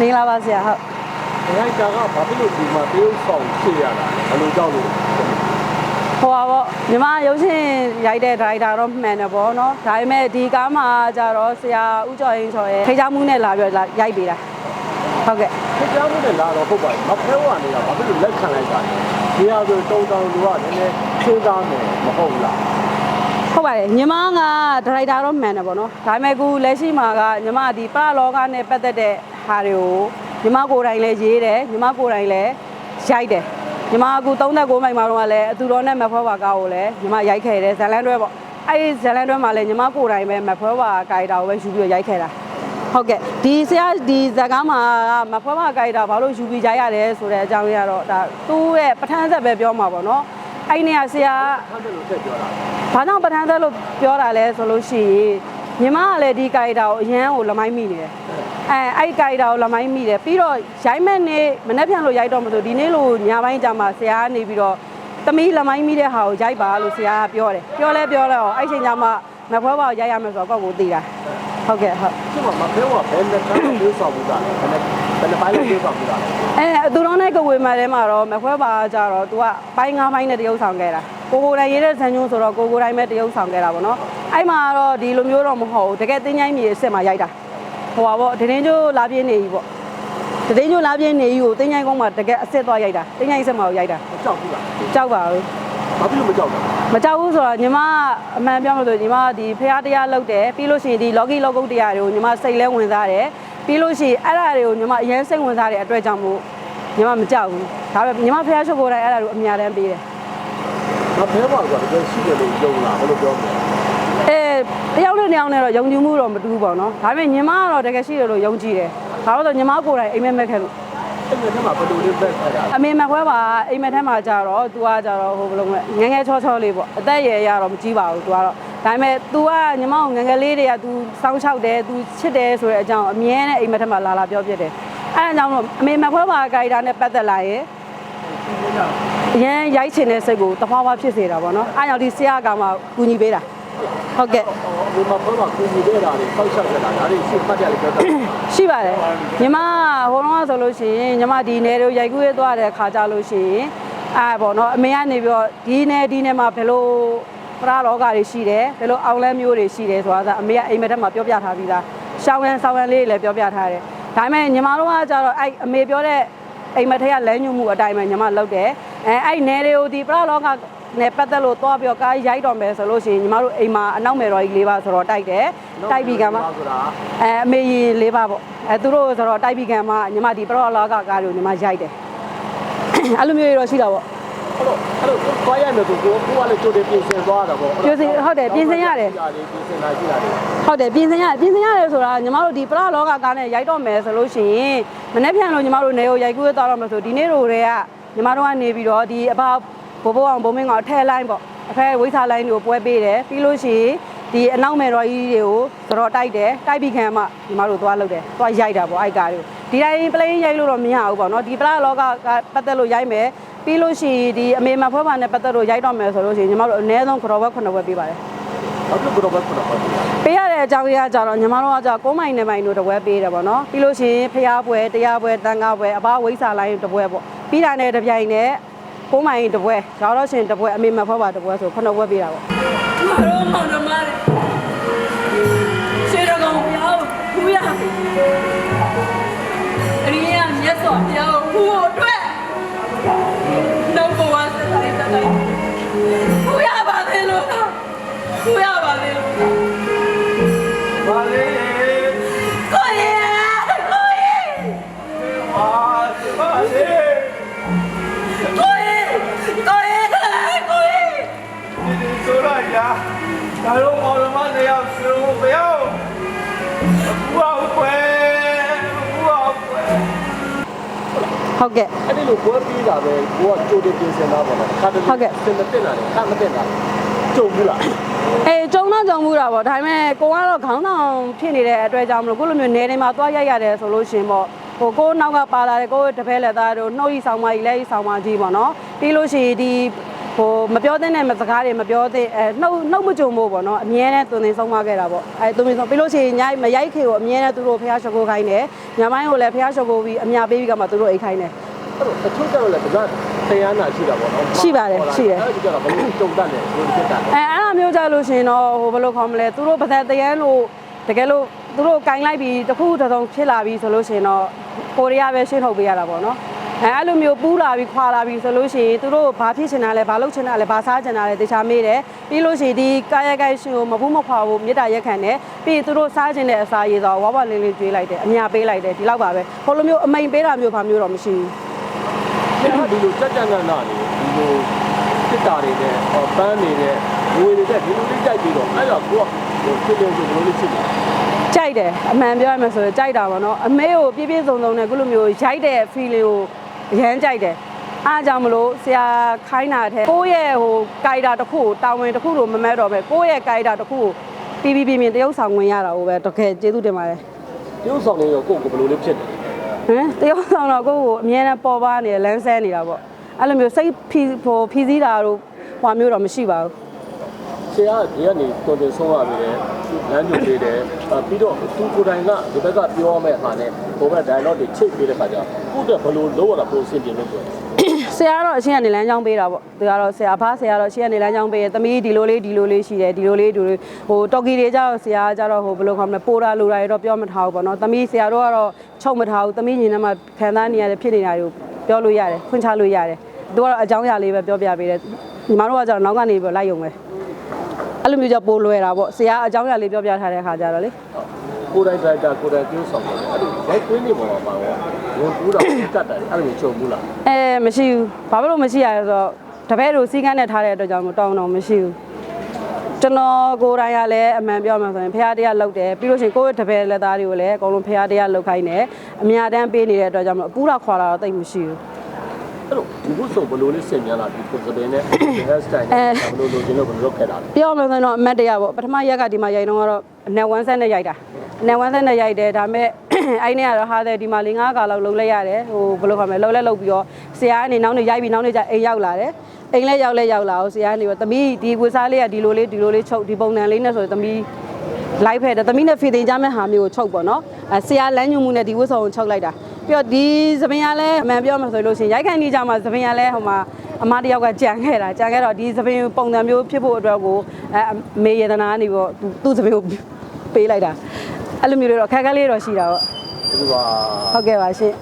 မင်္ဂလာပါဆရာဟုတ်ဒီလိုက်တာကဘာဖြစ်လို့ဒီမှာတရုတ်ဆောင်ဖြစ်ရတာလဲဘယ်လိုကြောက်လို့ဟိုပါပေါ့ညီမရုပ်ရှင်ရိုက်တဲ့ဒရိုက်တာတော့မှန်တယ်ပေါ့နော်ဒါပေမဲ့ဒီကားမှာကြတော့ဆရာဦးကျော်ရင်ကျော်ရဲ့ထိချမှုနဲ့လာပြီးတော့ရိုက်ပေးတာဟုတ်ကဲ့ခကြောင်းနဲ့လာတော့ဟုတ်ပါဘူးမဖဲဝါနေတာဘာဖြစ်လို့လက်ခံလိုက်တာလဲဒီဟာဆိုတုံတောင်လူကနည်းနည်းစဉ်းစားမယ်မဟုတ်လား ဟုတ်ပါတယ်ညီမကဒရိုက်တာတော့မှန်တယ်ပေါ့နော်ဒါပေမဲ့ခုလက်ရှိမှာကညီမဒီပလောကနဲ့ပတ်သက်တဲ့ဟာတွေကိုညီမကိုယ်တိုင်လည်းရေးတယ်ညီမကိုယ်တိုင်လည်းရိုက်တယ်ညီမအခု39မိုင်မှာတော့လည်းအတူတော်နဲ့မဖွဲပါကားကိုလည်းညီမရိုက်ခဲ့တယ်ဇလန်တွဲပေါ့အဲ့ဒီဇလန်တွဲမှာလည်းညီမကိုယ်တိုင်ပဲမဖွဲပါကာရီတာကိုပဲယူပြီးတော့ရိုက်ခဲ့တာဟုတ်ကဲ့ဒီဆရာဒီဇာတ်ကားမှာမဖွဲပါကာရီတာဘာလို့ယူပြီးရိုက်ရတယ်ဆိုတဲ့အကြောင်းရင်းကတော့ဒါသူ့ရဲ့ပထမဆက်ပဲပြောမှာပေါ့နော် အဲ့ဒီနေရာဆရာကထားတယ်လို့ဆက်ပြောတာဘာကြောင့်ပထမသက်လို့ပြောတာလဲဆိုလို့ရှိရင်ညီမကလည်းဒီကာရီတာကိုအရန်ကိုလမိုင်းမိနေတယ်အဲအဲ့ဒီကာရီတာကိုလမိုင်းမိတယ်ပြီးတော့ရိုက်မဲ့နေ့မနေ့ပြန်လို့ရိုက်တော့မလို့ဒီနေ့လို့ညပိုင်းကြာမှဆရာကနေပြီးတော့သမီးလမိုင်းမိတဲ့ဟာကိုရိုက်ပါလို့ဆရာကပြောတယ်ပြောလဲပြောတော့အဲ့ချိန်ကျမှမဖွဲပါကိုရိုက်ရမယ်ဆိုတော့ကိုယ့်ကိုသိတာဟုတ်ကဲ့ဟုတ်ဒီမှာမဖဲဝါဘယ်နဲ့တန်းတရုတ်ဆောင်မှုတာလဲ ဘယ်နဲ့ဘယ်နဲ့ပိုင်းလို့တရုတ်ဆောင်မှုတာလဲအဲသူတော်နဲ့ကဝေမာထဲမှာတော့မခွဲပါကြတော့ तू ကပိုင်းငါးပိုင်းနဲ့တရုပ်ဆောင်ခဲ့တာကိုကိုတိုင်းရေးတဲ့ဇန်ညုံဆိုတော့ကိုကိုတိုင်းပဲတရုပ်ဆောင်ခဲ့တာပေါ့နော်အဲ့မှာတော့ဒီလိုမျိုးတော့မဟုတ်ဘူးတကယ်တင်းချိုင်းမြေအစ်စ်မှာရိုက်တာဟိုပါပေါ့ဒတင်းကျိုးလာပြင်းနေပြီပေါ့ဒတင်းကျိုးလာပြင်းနေပြီကိုတင်းချိုင်းကုန်းမှာတကယ်အစ်စ်သွားရိုက်တာတင်းချိုင်းအစ်စ်မှာကိုရိုက်တာမကြောက်ဘူးလားကြောက်ပါဘူး ဘာဖြစ်လို့မကြောက်တာမကြောက်ဘူးဆိုတော့ညီမအမှန်ပြောမလို့ညီမဒီဖះတရားလုပ်တယ်ပြီးလို့ရှိရင်ဒီ logi logo တရားတွေကိုညီမစိတ်လဲဝင်စားတယ်ပြီးလို့ရှိရင်အဲ့ဒါတွေကိုညီမအရင်စိတ်ဝင်စားတဲ့အတွက်ကြောင့်မို့ညီမမကြောက်ဘူးဒါပေမဲ့ညီမဖះချုပ်ကိုယ်တိုင်အဲ့ဒါတွေကိုအများတန်းပေးတယ်မဖဲဝါကတကယ်ရှိတယ်လို့ယုံလားဘယ်လိုပြောမလဲအဲတယောက်နဲ့တယောက်နဲ့တော့ယုံကြည်မှုတော့မတူဘူးပေါ့နော်ဒါပေမဲ့ညီမကတော့တကယ်ရှိတယ်လို့ယုံကြည်တယ်ဒါတော့ဆိုညီမကိုယ်တိုင်အိမ်မက်မက်ခဲ့လို့ အဲ့ဒီထဲမှာဘယ်လိုလေးပဲခက်တာ အမေမခွဲပါအိမ်မက်ထဲမှာကြတော့ तू ကကြတော့ဟိုဘယ်လိုလဲငယ်ငယ်ချောချောလေးပေါ့အသက်အရွယ်ရတော့မကြီးပါဘူး तू ကတော့ဒါပေမဲ့ तू ကညီမကိုငယ်ငယ်လေးတွေက तू စောင်းချောက်တယ် तू ချစ်တယ်ဆိုတဲ့အကြောင်းအမြဲတမ်းအိမ်မက်ထဲမှာလာလာပြောပြတယ်အဲအကြောင်းတော့အမေမခွဲပါကာရီတာနဲ့ပတ်သက်လာရင်အရင်ရိုက်ချင်တဲ့စိတ်ကိုတဖွာဖွာဖြစ်စေတာပေါ့နော်အဲကြောင့်ဒီဆရာကမှကူညီပေးတာ ဟုတ်ကဲ့ဒီမှာဖဲဝါကိုကြီးတဲ့တာတွေဆောက်ရှောက်ကြတာဒါတွေရှင်းမှတ်တယ်လို့ပြောတာရှိပါတယ်ညီမဟိုတော့ဆိုလို့ရှိရင်ညီမဒီနယ်တို့ရိုက်ကူးရသွားတဲ့ခါကြလို့ရှိရင်အဲပေါ့နော်အမေကနေပြီးတော့ဒီနယ်ဒီနယ်မှာဘယ်လိုပရာလောကတွေရှိတယ်ဘယ်လိုအောင်လန်းမျိုးတွေရှိတယ်ဆိုတာကအမေကအိမ်မက်ထက်မှာပြောပြထားပြီးသားရှောင်းရန်ဆောင်းရန်လေးတွေလည်းပြောပြထားတယ်ဒါပေမဲ့ညီမတို့ကကြတော့အဲ့အမေပြောတဲ့အိမ်မက်ထက်ကလမ်းညွှန်မှုအတိုင်းပဲညီမလုပ်တယ်အဲအဲ့နယ်တွေကိုဒီပရာလောက နဲ့ပတ်သက်လို့သွားပြီးတော့ကားရိုက်တော်မယ်ဆိုလို့ရှိရင်ညီမတို့အိမ်မှာအနောက်မယ်တော်ကြီးလေးပါဆိုတော့တိုက်တယ်တိုက်ပြီးကမှဆိုတာအဲအမေကြီးလေးပါပေါ့အဲသူတို့ဆိုတော့တိုက်ပြီးခံမှာညီမဒီပရောလာကကားတွေကိုညီမရိုက်တယ်အဲ့လိုမျိုးတွေတော့ရှိတာပေါ့အဲ့တော့အဲ့တော့သွားရမယ်ဆိုကိုကိုကလည်းကြိုတင်ပြင်ဆင်သွားတာပေါ့ပြင်ဆင်ဟုတ်တယ်ပြင်ဆင်ရတယ်ပြင်ဆင်လာကြည့်တာတွေဟုတ်တယ်ပြင်ဆင်ရပြင်ဆင်ရတယ်ဆိုတာညီမတို့ဒီပရောလောကကားနဲ့ရိုက်တော့မယ်ဆိုလို့ရှိရင်မနေ့ပြန်လို့ညီမတို့နေကိုရိုက်ကူးရသွားတော့မယ်ဆိုဒီနေ့တို့တွေကညီမတို့ကနေပြီးတော့ဒီအဘ ဘိုးဘိုးအောင်ဘုံမင်းကောင်အထက်လိုင်းပေါ့အဖက်ဝိစာလိုင်းတွေကိုပွဲပေးတယ်ပြီးလို့ရှိရင်ဒီအနောက်မယ်တော်ကြီးတွေကိုတော်တိုက်တယ်တိုက်ပြီးခံမှညီမတို့သွားလုပ်တယ်သွားရိုက်တာပေါ့အဲ့ကားတွေကိုဒီတိုင်း plane ရိုက်လို့တော့မရဘူးပေါ့နော်ဒီပရောလောကကပတ်သက်လို့ရိုက်မယ်ပြီးလို့ရှိရင်ဒီအမေမဖွဲပါနဲ့ပတ်သက်လို့ရိုက်တော့မယ်ဆိုလို့ရှိရင်ညီမတို့အနည်းဆုံးကြော်ဘက်9ဘက်ပေးပါတယ်ဘာလို့ကတော့ပဲခုနကပြောတာပေးရတဲ့အကြောင်းရင်းကကြတော့ညီမတို့ကကြ9မိုင်နဲ့မိုင်တို့တပွဲပေးတယ်ပေါ့နော်ပြီးလို့ရှိရင်ဖျားပွဲတရားပွဲတန်ခါပွဲအဘဝိစာလိုင်းတပွဲပေါ့ပြီးတာနဲ့တပြိုင်နဲ့ 9မိုင်တပွဲရောတော့ရှင်တပွဲအမေမဖွဲပါတပွဲဆို9ပွဲပေးတာပေါ့မတော်မောင်နှမတွေရှေ့တော်ကောင်ပြောင်းခူးရ ဟုတ်ကဲ့အဲ့ဒီလိုပွဲပြီးတာပဲကိုကကြိုတင်ပြင်ဆင်တာပေါ့နော်ခါတည်းစင်မတင်တာလေခါမတင်တာကြုံဘူးလားအေးကြုံတော့ကြုံမှုတာပေါ့ဒါပေမဲ့ကိုကတော့ခေါင်းဆောင်ဖြစ်နေတဲ့အတွက်ကြောင့်မလို့ကိုလိုမျိုးနေနေမှာသွားရိုက်ရတယ်ဆိုလို့ရှင်ပေါ့ဟိုကိုနောက်ကပါလာတဲ့ကိုတပည့်လက်သားတို့နှုတ်ဤဆောင်မကြီးလက်ဤဆောင်မကြီးပေါ့နော်ပြီးလို့ရှိရင်ဒီ ဟိုမပြောသင့်တဲ့စကားတွေမပြောသင့်အဲနှုတ်နှုတ်မကြုံဖို့ပေါ့နော်အမြဲတမ်းသွန်သင်ဆုံးမခဲ့တာပေါ့အဲသွန်သင်ဆုံးပြီးလို့ရှိရင်ညမရိုက်ခေကိုအမြဲတမ်းသူတို့ဖះရှုပ်ကိုခိုင်းတယ်ညမိုင်းကိုလည်းဖះရှုပ်ကိုပြီးအမြပေးပြီးကမှသူတို့အိတ်ခိုင်းတယ်အဲ့တော့အချို့ကျတော့လည်းဒါကတရားနာရှိတာပေါ့နော်ရှိပါတယ်ရှိတယ်အဲ့ဒီကျတော့ဘယ်လိုတုံတတ်လဲဘယ်လိုဖြစ်တာလဲအဲအဲ့လိုမျိုးကြလို့ရှရင်တော့ဟိုဘယ်လိုခေါ်မလဲသူတို့ပါသက်တရန်လို့တကယ်လို့သူတို့ကင်လိုက်ပြီးတစ်ခုတစ်စုံဖြစ်လာပြီးဆိုလို့ရှရင်တော့ကိုရီးယားပဲရှင်းထုတ်ပေးရတာပေါ့နော် အဲအဲ့လိုမျိုးပူးလာပြီးခွာလာပြီးဆိုလို့ရှိရင်သူတို့ဘာဖြစ်ချင်တာလဲဘာလုပ်ချင်တာလဲဘာစားချင်တာလဲတခြားမေးတယ်ပြီးလို့ရှိရင်ဒီကာယကဲရှင်ကိုမဘူးမခွာဘူးမေတ္တာရက်ခံတယ်ပြီးရင်သူတို့စားချင်တဲ့အစာရည်ဆိုဝါဝလေးလေးကျွေးလိုက်တယ်အများပေးလိုက်တယ်ဒီလောက်ပါပဲဟိုလိုမျိုးအမိန်ပေးတာမျိုးဘာမျိုးတော့မရှိဘူးဒါကဒီလိုစက်ကြံကနာနေဒီလိုစစ်တာတွေနဲ့ဟောပန်းနေတဲ့ငွေတွေနဲ့ဒီလိုလေးကြိုက်ပြီးတော့အဲ့တော့ကိုကဟိုဖြစ်လို့ဆိုဘယ်လိုလေးဖြစ်လဲကြိုက်တယ်အမှန်ပြောရမယ်ဆိုရင်ကြိုက်တာပေါ့နော်အမေကိုပြည့်ပြည့်စုံစုံနဲ့ခုလိုမျိုးရိုက်တဲ့ feeling ကို အရန်ကြိုက်တယ်အားကြောင့်မလို့ဆရာခိုင်းတာတဲ့ကိုယ့်ရဲ့ဟိုကိုက်တာတစ်ခုကိုတာဝန်တစ်ခုလိုမမဲတော့ပဲကိုယ့်ရဲ့ကိုက်တာတစ်ခုကိုပြီးပြီးပြင်းပြင်းတရုပ်ဆောင်ဝင်ရတာကိုပဲတကယ်ကျေးဇူးတင်ပါတယ်ဒီဥဆောင်နေရောကိုယ့်ကိုဘယ်လိုလေးဖြစ်တယ်ဟမ်တရုပ်ဆောင်တော့ကိုယ့်ကိုအမြဲတမ်းပေါ်ပါနေတယ်လမ်းဆဲနေတာပေါ့အဲ့လိုမျိုးစိတ်ဖီဟိုဖီစည်းတာတို့ဟွာမျိုးတော့မရှိပါဘူးဆရာကဒီကနေတော်တင်ဆုံးရပြီလေ လမ်းညွှန်ပေးတယ်အဲပြီးတော့သူကိုယ်တိုင်ကဒီဘက်ကပြောရမယ့်ဟာနဲ့ဘိုးဘက် dialogue တွေချိတ်ပေးတဲ့ခါကျကိုယ့်အတွက်ဘယ်လိုလုပ်ရတာပိုအဆင်ပြေလို့ပြောတယ်ဆရာကတော့အချင်းကနေလမ်းကြောင်းပေးတာပေါ့သူကတော့ဆရာဖားဆရာတော့အချင်းကနေလမ်းကြောင်းပေးတယ်သမီးဒီလိုလေးဒီလိုလေးရှိတယ်ဒီလိုလေးဒီလိုလေးဟိုတော်ကီတွေကြတော့ဆရာကကြတော့ဟိုဘယ်လိုခေါ်မလဲပိုတာလိုတာတွေတော့ပြောမထားဘူးပေါ့နော်သမီးဆရာတို့ကတော့ချုပ်မထားဘူးသမီးညီနဲ့မှခံစားနေရတဲ့ဖြစ်နေတာတွေကိုပြောလို့ရတယ်ခွင့်ချလို့ရတယ်သူကတော့အကြောင်းအရာလေးပဲပြောပြပေးတယ်ညီမတို့ကကြတော့နောက်ကနေပြီးလိုက်ရုံပဲ အဲ့လိုမျိုးကြပိုလွယ်တာပေါ့ဆရာအကြောင်းအရာလေးပြောပြထားတဲ့အခါကြတော့လေကိုယ်တိုင် driver ကိုယ်တိုင်ပြောဆောင်တယ်အဲ့လိုရိုက်ကွင်းနေပေါ်မှာပါတော့ဝင်ပူးတာကတ်တယ်အဲ့လိုချုပ်ဘူးလားအဲမရှိဘူးဘာဖြစ်လို့မရှိရလဲဆိုတော့တပည့်တို့စီကန်းနဲ့ထားတဲ့အတွက်ကြောင့်မတောင်းတော့မရှိဘူးကျွန်တော်ကိုယ်တိုင်ကလည်းအမှန်ပြောမှဆိုရင်ဖះတရားလောက်တယ်ပြီးလို့ရှိရင်ကိုယ့်ရဲ့တပည့်လက်သားတွေကိုလည်းအကုန်လုံးဖះတရားလောက်ခိုင်းတယ်အများတန်းပေးနေတဲ့အတွက်ကြောင့်မလို့အပူလာခွာလာတော့တိတ်မရှိဘူး အဲ့လိုဒီဘုဆုံဘယ်လိုလေးဆင်မြလာဒီကိုစပင်းနဲ့ hair style နဲ့ဘယ်လိုလိုချင်လို့ဘယ်လိုလုပ်ခဲ့တာလဲပြောမှဆိုရင်တော့အမတ်တရားပေါ့ပထမရက်ကဒီမှာရိုက်တော့ကတော့နယ်ဝမ်းဆက်နဲ့ရိုက်တာနယ်ဝမ်းဆက်နဲ့ရိုက်တယ်ဒါပေမဲ့အဲ့နဲ့ကတော့ဟာတယ်ဒီမှာလေးငါးကာလောက်လုံးလိုက်ရတယ်ဟိုဘယ်လိုခေါ်မလဲလုံးလဲလုံးပြီးတော့ဆရာကနေနောက်နေရိုက်ပြီးနောက်နေကျအိမ်ရောက်လာတယ်အိမ်လဲရောက်လဲရောက်လာအောင်ဆရာကနေတော့သမီးဒီဝစားလေးကဒီလိုလေးဒီလိုလေးချုပ်ဒီပုံစံလေးနဲ့ဆိုရင်သမီးလိုက်ဖက်တယ်သမီးနဲ့ဖေတင်ကြမဲ့ဟာမျိုးကိုချုပ်ပေါ့နော်အဲဆရာလမ်းညွှန်မှုနဲ့ဒီဝတ်ဆောင်ကိုချုပ်လိုက်တာ ပြီးတော့ဒီသပင်ကလည်းအမှန်ပြောမှဆိုလို့ရှိရင်ရိုက်ခိုင်နေကြမှာသပင်ကလည်းဟိုမှာအမတယောက်ကကြံခဲ့တာကြံခဲ့တော့ဒီသပင်ပုံစံမျိုးဖြစ်ဖို့အတွက်ကိုအဲအမေယတနာကနေပေါ့သူသူ့သပင်ကိုပေးလိုက်တာအဲ့လိုမျိုးတွေတော့ခက်ခဲလေးတော့ရှိတာပေါ့ဒီကဟုတ်ကဲ့ပါရှင်